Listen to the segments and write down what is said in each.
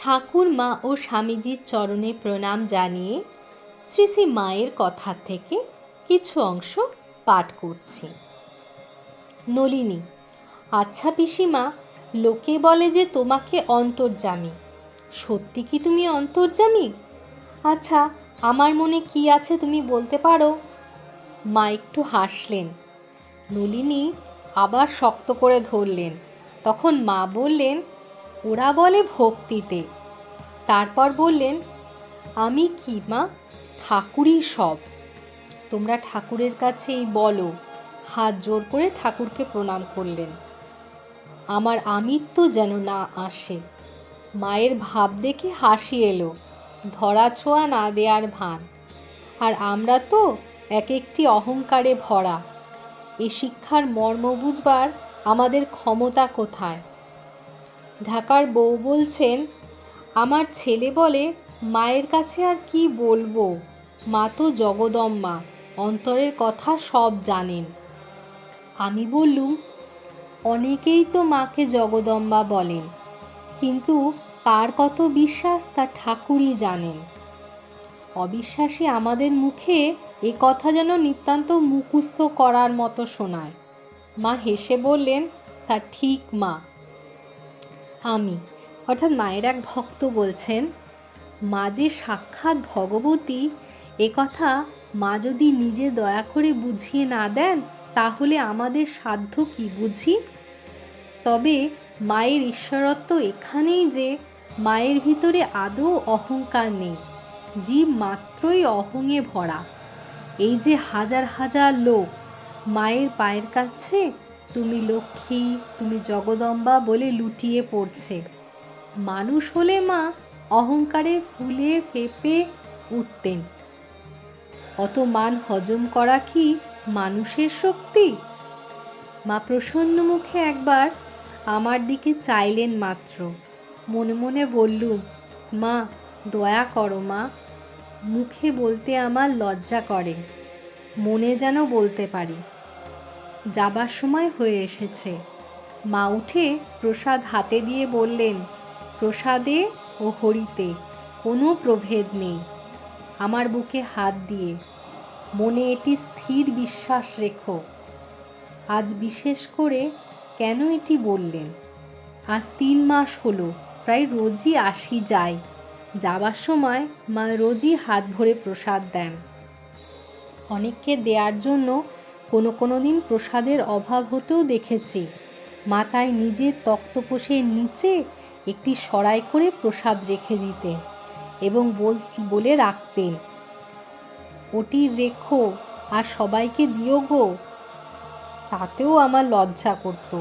ঠাকুর মা ও স্বামীজির চরণে প্রণাম জানিয়ে শ্রী শ্রী মায়ের কথা থেকে কিছু অংশ পাঠ করছি। নলিনী আচ্ছা পিসিমা, লোকে বলে যে তোমাকে অন্তর্জামী সত্যি কি তুমি অন্তর্জামী আচ্ছা আমার মনে কি আছে তুমি বলতে পারো? মা একটু হাসলেন। নলিনী আবার শক্ত করে ধরলেন। তখন মা বললেন ওরা বলে ভক্তিতে। তারপর বললেন, আমি কি মা? ঠাকুরই সব। তোমরা ঠাকুরের কাছে এই বলো। হাত জোর করে ঠাকুরকে প্রণাম করলেন। আমার আমিত্ব যেন না আসে। মায়ের ভাব দেখে হাসি এলো, ধরা ছোঁয়া না দেয়ার ভান। আর আমরা তো এক একটি অহংকারে ভরা। এ শিক্ষার মর্ম বুঝবার আমাদের ক্ষমতা কোথায়? ঢাকার বউ বলছেন, আমার ছেলে বলে, মায়ের কাছে আর কি বলব? মা তো জগদম্মা, অন্তরের কথা সব জানেন। আমি বললুম, অনেকেই তো মাকে জগদম্বা বলেন, কিন্তু কার কত বিশ্বাস তা ঠাকুরই জানেন। অবিশ্বাসী আমাদের মুখে এ কথা যেন নিতান্ত মুখস্থ করার মতো শোনায়। মা হেসে বললেন, তা ঠিক মা আমি। অর্থাৎ মায়ের এক ভক্ত বলছেন, মা যে সাক্ষাৎ ভগবতী, এ কথা মা যদি নিজে দয়া করে বুঝিয়ে না দেন, তাহলে আমাদের সাধ্য কি বুঝি? তবে মায়ের ঈশ্বরত্ব এখানেই যে মায়ের ভিতরে আদৌ অহংকার নেই, জীব মাত্রই অহংয়ে ভরা। এই যে হাজার হাজার লোক মায়ের পায়ের কাছে তুমি লক্ষ্মী, তুমি জগদম্বা বলে লুটিয়ে পড়ছে। মানুষ হলে মা অহংকারে ফুলে ফেপে উঠতেন। অত মান হজম করা কি মানুষের শক্তি? মা প্রসন্ন মুখে একবার আমার দিকে চাইলেন মাত্র। মনে মনে বললুম, মা, দয়া করো মা। মুখে বলতে আমার লজ্জা করে। মনে যেন বলতে পারি। যাবার সময় হয়ে এসেছে। মা উঠে প্রসাদ হাতে দিয়ে বললেন, প্রসাদে ও হরিতে কোনো প্রভেদ নেই। আমার বুকে হাত দিয়ে। মনে এটি স্থির বিশ্বাস রেখো। আজ বিশেষ করে কেন এটি বললেন? আজ তিন মাস হলো, প্রায় রোজই আসি যাই। যাবার সময় মা রোজই হাত ভরে প্রসাদ দেন। অনেককে দেওয়ার জন্য কোনো কোনো দিন প্রসাদের অভাব হতেও দেখেছি। মাতায় নিজের তক্তপোষের নিচে একটি সরাই করে প্রসাদ রেখে দিতেন এবং বলে রাখতেন, ওটি রেখো আর সবাইকে দিও গো। তাতেও আমার লজ্জা করত।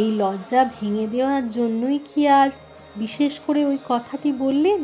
এই লজ্জা ভেঙে দেওয়ার জন্যই কি আজ বিশেষ করে ওই কথাটি বললেন?